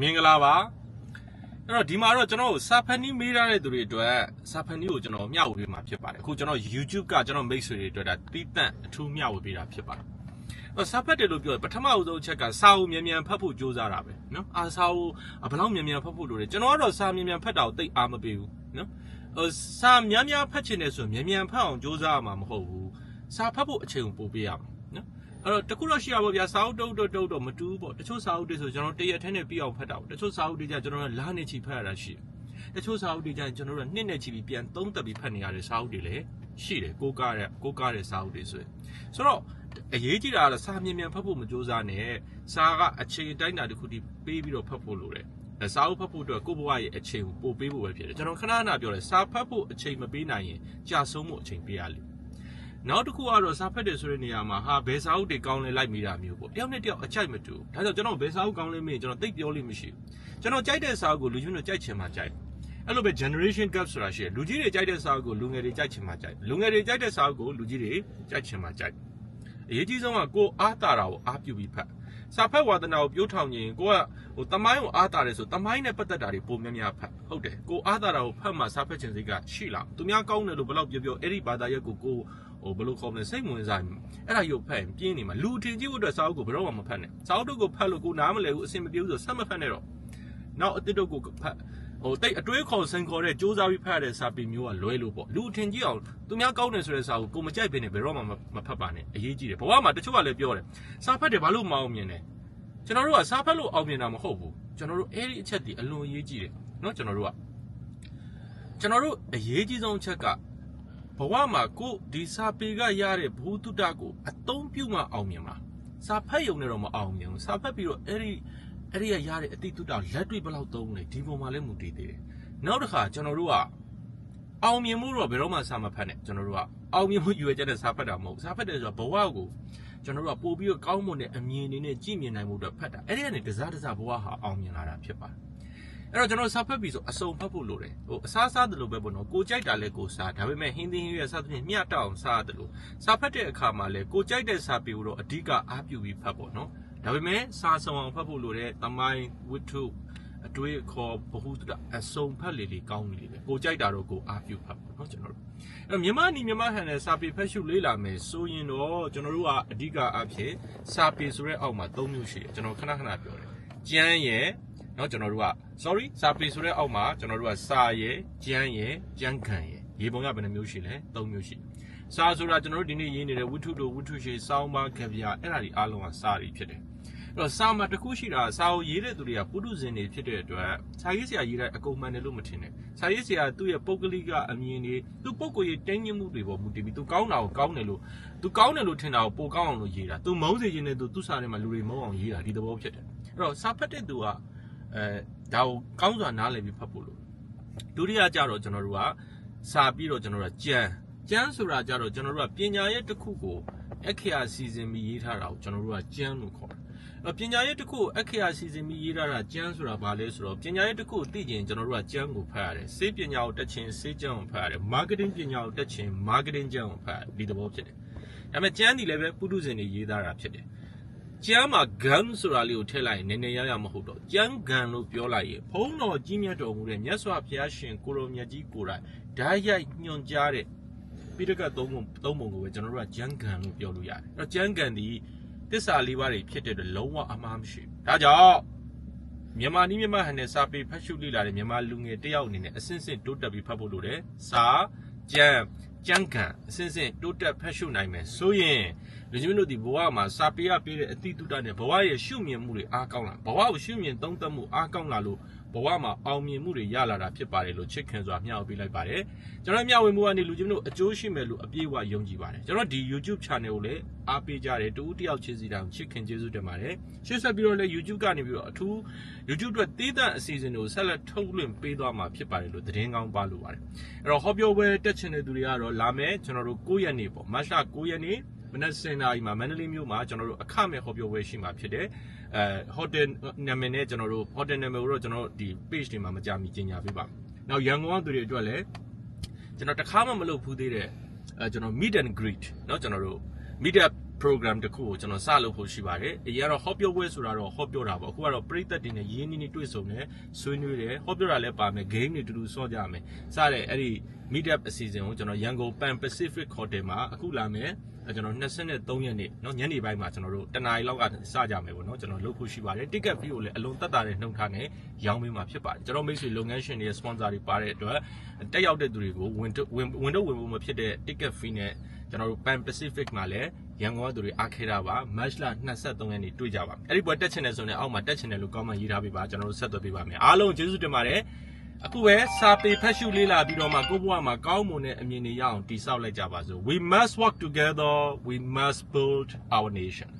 မင်္ဂလာပါအဲ့တော့ဒီမှာတော့ကျွန်တော်တို့စာဖန်နီးမေးရတဲ့သူတွေအတွက်စာဖန်နီးကိုကျွန်တော်မျှဝေပေးမှာဖြစ်ပါတယ်အခုကျွန်တော် YouTube ကကျွန်တော်မိတ်ဆွေတွေအတွက်ဒါတီးတန့်အထူးမျှဝေပေးတာဖြစ်ပါတယ်အဲ့စာဖတ်တယ်လို့ပြောရပထမအဆုံးအချက်ကစာအုပ်မြန်မြန်ဖတ်ဖို့ကြိုးစားတာပဲနော်အာစာအုပ်ဘယ်လောက်မြန်မြန်ဖတ်ဖို့လိုလဲကျွန်တော်ကတော့စာမြန်မြန်ဖတ်တာကိုသိအားမပေးဘူးနော်အဲ့စာများများဖတ်ချင်တယ်ဆိုရင်မြန်မြန်ဖတ်အောင်ကြိုးစားရမှာမဟုတ်ဘူးစာဖတ်ဖို့အချိန်ကိုပို့ပေးရမှာ အဲ့တော့တခုတော့ရှိရပါဗျာစာအုပ်တုတ်တုတ်တုတ်တော့မတူဘူးပေါ့တချို့စာအုပ်တွေဆိုကျွန်တော်တရက်ထဲနဲ့ပြီးအောင်ဖတ်တာပေါ့တချို့စာအုပ်တွေကျကျွန်တော်ကလာနေချီဖတ်ရတာရှိတယ်တချို့စာအုပ်တွေကျကျွန်တော်တို့ကနှစ်နဲ့ချီပြီးပြန်သုံးသပ်ပြီးဖတ်နေရတဲ့စာအုပ်တွေလည်းရှိတယ်ကိုးကားတဲ့ကိုးကားတဲ့စာအုပ်တွေဆိုရင်ဆိုတော့အရေးကြီးတာကစာမြင်မြန်ဖတ်ဖို့မကြိုးစားနဲ့စာကအချိန်တိုင်းတာတစ်ခုတည်းပေးပြီးတော့ဖတ်ဖို့လိုတယ်အဲစာအုပ်ဖတ်ဖို့အတွက်ကိုယ့်ဘဝရဲ့အချိန်ကိုပို့ပေးဖို့ပဲဖြစ်တယ်ကျွန်တော်ခဏခဏပြောတယ်စာဖတ်ဖို့အချိန်မပေးနိုင်ရင်ကြာဆုံးမှုအချိန်ပေးရလိမ့် နောက်တစ်ခုကတော့စာဖတ်တယ်ဆိုတဲ့နေရာမှာဟာဘယ်စာအုပ်တွေကောင်းလဲလိုက်မိတာမျိုးပေါ့တယောက်နဲ့တယောက်အကြိုက်မတူဒါကြောင့်ကျွန်တော်ဘယ်စာအုပ်ကောင်းလဲမေးရင်ကျွန်တော်သိပ်ပြောလို့မရှိဘူးကျွန်တော်ကြိုက်တဲ့စာအုပ်ကိုလူကြီးတို့ကြိုက်ချင်မှကြိုက်အဲ့လိုပဲ generation gap ဆိုတာရှိတယ်လူကြီးတွေကြိုက်တဲ့စာအုပ်ကိုလူငယ်တွေကြိုက်ချင်မှကြိုက်လူငယ်တွေကြိုက်တဲ့စာအုပ်ကိုလူကြီးတွေကြိုက်ချင်မှကြိုက်အရေးကြီးဆုံးကကိုအားတာတာကိုအားပြုပြီးဖတ်စာဖတ်ဝါသနာကိုပြိုးထောင်ရင်ကိုကဟိုတမိုင်းကိုအားတာတယ်ဆိုတမိုင်းနဲ့ပတ်သက်တာတွေပုံများများဖတ်ဟုတ်တယ်ကိုအားတာတာကိုဖတ်မှစာဖတ်ခြင်းစိတ်ကရှိလာသူများကောင်းတယ်လို့ဘယ်တော့ပြောပြောအဲ့ဒီဘာသာရပ်ကိုကို ဟိုဘယ်လိုခေါ်မလဲစိတ်ဝင်စားအဲ့ဒါရုပ်ဖတ်ရင်ပြင်းနေမှာလူထင်ကြည့်ဖို့အတွက်စာအုပ်ကိုဘယ်တော့မှမဖတ်နဲ့စာအုပ်တို့ကိုဖတ်လို့ကိုနားမလဲဘူးအဆင်မပြေဘူးဆိုဆက်မဖတ်နဲ့တော့နောက်အစ်စ်တို့ကိုဖတ်ဟိုတိတ်အတွေးခေါ်စင်ခေါ်တဲ့စူးစမ်းပြီးဖတ်ရတဲ့စာပေမျိုးကလွဲလို့ပေါ့လူထင်ကြည့်အောင်သူများကောင်းတယ်ဆိုတဲ့စာကိုကိုမကြိုက်ဘဲနဲ့ဘယ်တော့မှမဖတ်ပါနဲ့အရေးကြီးတယ်ဘဝမှာတချို့ကလည်းပြောတယ်စာဖတ်တယ်ဘာလို့မအောင်မြင်လဲကျွန်တော်တို့ကစာဖတ်လို့အောင်မြင်တာမဟုတ်ဘူးကျွန်တော်တို့အဲ့ဒီအချက်ဒီအလွန်အရေးကြီးတယ်เนาะကျွန်တော်တို့ကကျွန်တော်တို့အရေးကြီးဆုံးအချက်က ဘဝမှာကိုဒီစာပေကရတဲ့ဘ ഹു တုတကိုအသုံးပြုမှအောင်မြင်မှာစာဖတ်ရုံနဲ့တော့မအောင်မြင်ဘူးစာဖတ်ပြီးတော့အဲ့ဒီအဲ့ဒီရရတဲ့အတိတုတလက်တွေ့ဘယ်လောက်သုံးလဲဒီပုံမှာလည်းမူတည်သေးတယ်နောက်တစ်ခါကျွန်တော်တို့ကအောင်မြင်မှုတော့ဘယ်တော့မှစာမဖတ်နဲ့ကျွန်တော်တို့ကအောင်မြင်မှုရွေချက်တဲ့စာဖတ်တာမဟုတ်စာဖတ်တယ်ဆိုတော့ဘဝကိုကျွန်တော်တို့ကပို့ပြီးတော့ကောင်းမွန်တဲ့အမြင်အနေနဲ့ကြည့်မြင်နိုင်မှုအတွက်ဖတ်တာအဲ့ဒီကနေတစားတစားဘဝဟာအောင်မြင်လာတာဖြစ်ပါတယ် အဲ့တော့ကျွန်တော်စာဖတ်ပြီးဆိုအစုံဖတ်ဖို့လိုတယ်ဟိုအစားစားတယ်လို့ပဲပေါ့နော်ကိုကြိုက်တာလဲကိုစားဒါပေမဲ့ဟင်းသင်းရဲ့စားသဖြင့်မျှတအောင်စားရတယ်လို့စာဖတ်တဲ့အခါမှာလဲကိုကြိုက်တဲ့စာပေကိုတော့အဓိကအားပြုပြီးဖတ်ပေါ့နော်ဒါပေမဲ့စာဆောင်အောင်ဖတ်ဖို့လိုတဲ့တမိုင်းဝတ္ထုအတွေးခေါ်ဘ ഹു တအစုံဖတ်လေလေကောင်းလေလေကိုကြိုက်တာတော့ကိုအားပြုဖတ်ပေါ့နော်ကျွန်တော်တို့အဲ့မြန်မာနီမြန်မာဟန်နဲ့စာပေဖတ်ရှုလေးလာမယ်ဆိုရင်တော့ကျွန်တော်တို့ကအဓိကအဖြစ်စာပေဆိုတဲ့အောက်မှာ၃မျိုးရှိတယ်ကျွန်တော်ခဏခဏပြောတယ်ကျမ်းရဲ့ เนาะကျွန်တော်တို့က sorry စာပေဆိုတဲ့အောက်မှာကျွန်တော်တို့ကစာရဲ့ကျမ်းရဲ့ကျမ်းခံရဲ့ရေပုံကဘယ်နှမျိုးရှိလဲ၃မျိုးရှိတယ်စာဆိုတာကျွန်တော်တို့ဒီနေ့ရေးနေတဲ့ဝတ္ထုတို့ဝတ္ထုရှိစောင်းပါခဗျာအဲ့ဒါဒီအားလုံးကစာတွေဖြစ်တယ်အဲ့တော့စာမှာတစ်ခုရှိတာစာကိုရေးတဲ့သူတွေကပုထုဇဉ်တွေဖြစ်တဲ့အတွက်စာရေးဆရာရေးတဲ့အကုန်မှန်တယ်လို့မထင်နဲ့စာရေးဆရာသူ့ရဲ့ပုဂ္ဂလိကအမြင်တွေသူ့ပုဂ္ဂိုလ်ရေးတင်းညှင်းမှုတွေပေါ်မူတည်ပြီးသူကောင်းတာကိုကောင်းတယ်လို့သူကောင်းတယ်လို့ထင်တာကိုပိုကောင်းအောင်လို့ရေးတာသူမုန်းစေခြင်းနဲ့သူသူ့စာထဲမှာလူတွေမုန်းအောင်ရေးတာဒီသဘောဖြစ်တယ်အဲ့တော့စာဖတ်တဲ့သူက အဲဒါကိုကောင်းစွာနားလည်ပြီးဖတ်ဖို့လို့ဒုတိယကြတော့ကျွန်တော်တို့ကစာပြီးတော့ကျွန်တော်တို့ကကြမ်းကျမ်းဆိုတာကြတော့ကျွန်တော်တို့ကပညာရဲ့တစ်ခုကိုအခရာစီစဉ်ပြီးရေးထားတာကိုကျွန်တော်တို့ကကျမ်းလို့ခေါ်တယ်။ပညာရေးတစ်ခုအခရာစီစဉ်ပြီးရေးထားတာကျမ်းဆိုတာဘာလဲဆိုတော့ပညာရေးတစ်ခုသိကျင်ကျွန်တော်တို့ကကျမ်းကိုဖတ်ရတယ်။စေပညာကိုတက်ချင်စေကျမ်းကိုဖတ်ရတယ်။ marketing ပညာကိုတက်ချင် marketing ကျမ်းကိုဖတ်ရတယ်ဒီသဘောဖြစ်တယ်။ဒါပေမဲ့ကျမ်းဒီလည်းပဲပုထုဇဉ်တွေရေးသားတာဖြစ်တယ်။ ကျမ်းမှာ gun ဆိုတာလေးကိုထည့်လိုက်ရင်နည်းနည်းရရမဟုတ်တော့ကျမ်း gun လို့ပြောလိုက်ရင်ဘုန်းတော်ကြီးမြတ်တော်မူတဲ့မြတ်စွာဘုရားရှင်ကိုရောမြတ်ကြီးကိုယ်တိုင်ဓာတ်ရိုက်ညွှန်ကြားတဲ့ပိဋကတ်သုံးပုံသုံးပုံကိုပဲကျွန်တော်တို့ကကျမ်းကန်လို့ပြောလို့ရတယ်။အဲတော့ကျမ်းကန်ဒီတစ္ဆာလေးပါးတွေဖြစ်တဲ့အတွက်လုံးဝအမှားမရှိဘူး။ဒါကြောင့်မြန်မာနီးမြန်မာဟန်နဲ့စာပေဖတ်ရှုလေ့လာတဲ့မြန်မာလူငယ်တယောက်အနေနဲ့အစင်းစင်းတိုးတက်ပြီးဖတ်ဖို့လိုတယ်။စာကျမ်းကျမ်းကန်အစင်းစင်းတိုးတက်ဖတ်ရှုနိုင်မယ်ဆိုရင် လူကြီးတို့ဒီဘဝမှာစာပေရပေးတဲ့အတိတုတနဲ့ဘဝရဲ့ရှုမြင်မှုတွေအားကောင်းလာဘဝကိုရှုမြင်သုံးသပ်မှုအားကောင်းလာလို့ဘဝမှာအောင်မြင်မှုတွေရလာတာဖြစ်ပါတယ်လို့ချစ်ခင်စွာမျှဝေပေးလိုက်ပါတယ်ကျွန်တော်မျှဝေမှုကနေလူကြီးတို့အကျိုးရှိမယ်လို့အပြည့်အဝယုံကြည်ပါတယ်ကျွန်တော်ဒီ YouTube channel ကိုလည်းအားပေးကြတယ်တူတယောက်ချင်းစီတောင်ချစ်ခင်ကျေးဇူးတင်ပါတယ်ရှေ့ဆက်ပြီးတော့လည်း YouTube ကနေပြီးတော့အထူး YouTube အတွက်တည်တဲ့အစီအစဉ်တွေကိုဆက်လက်ထုတ်လွှင့်ပေးသွားမှာဖြစ်ပါတယ်လို့သတင်းကောင်းပါလို့ပါတယ်အဲ့တော့ဟောပြောပွဲတက်ချင်တဲ့သူတွေကတော့လာမယ်ကျွန်တော်တို့9ရက်နေ့ပေါ့မတ်လ9ရက်နေ့ မနက်7:00နာရီမှာမန္တလေးမြို့မှာကျွန်တော်တို့အခမဲ့ဟောပြောပွဲရှိမှာဖြစ်တယ်အဲဟိုတယ်နာမည်နဲ့ကျွန်တော်တို့ဟိုတယ်နာမည်ကိုတော့ကျွန်တော်ဒီ page တွေမှာမကြမီကြီးညာပေးပါမယ်။နောက်ရန်ကုန်ကသူတွေအတွက်လည်းကျွန်တော်တခါမှမလုပ်ဘူးသေးတဲ့အဲကျွန်တော် meet and greet เนาะကျွန်တော်တို့ meet up program တစ်ခုကိုကျွန်တော်စလုပ်ဖို့ရှိပါတယ်အရင်ကတော့ဟောပြောပွဲဆိုတာတော့ဟောပြောတာပေါ့အခုကတော့ပရိသတ်တွေနဲ့ရင်းနှီးနှီးတွေ့ဆုံတယ်ဆွေးနွေးတယ်ဟောပြောတာလည်းပါမယ် game တွေတူတူဆော့ကြမယ်စတဲ့အဲ့ဒီ meet up အစီအစဉ်ကိုကျွန်တော်ရန်ကုန် Pan Pacific Hotel မှာအခုလာမယ်အဲကျွန်တော်23ရက်နေ့เนาะညနေပိုင်းမှာကျွန်တော်တို့တနားရီလောက်ကစကြမယ်ပေါ့เนาะကျွန်တော်လုပ်ဖို့ရှိပါတယ် ticket fee ကိုလည်းအလုံးသက်သာတဲ့နှုန်းထားနဲ့ရောင်းပေးမှာဖြစ်ပါတယ်ကျွန်တော်မိတ်ဆွေလုပ်ငန်းရှင်တွေရဲ့ sponsor တွေပါတဲ့အတွက်တက်ရောက်တဲ့သူတွေကိုဝင်တော့ဝင်ဝင်တော့ဝင်ဖို့မဖြစ်တဲ့ ticket fee နဲ့ကျွန်တော်တို့ Pan Pacific မှာလည်း ရန်ကုန်ကသူတွေအားခဲတာပါ match လ23ရက်နေ့တွေ့ကြပါမယ်အဲ့ဒီပွဲတက်ချင်တယ်ဆိုရင်အောက်မှာတက်ချင်တယ်လို့ comment ရေးထားပေးပါကျွန်တော်တို့ဆက်သွယ်ပေးပါမယ်အားလုံးကျေးဇူးတင်ပါတယ်အခုပဲစာပေဖတ်ရှုလေးလာပြီးတော့မှကိုယ့်ဘဝမှာကောင်းမွန်တဲ့အမြင်တွေရအောင်တည်ဆောက်လိုက်ကြပါစို့ we must work together we must build our nation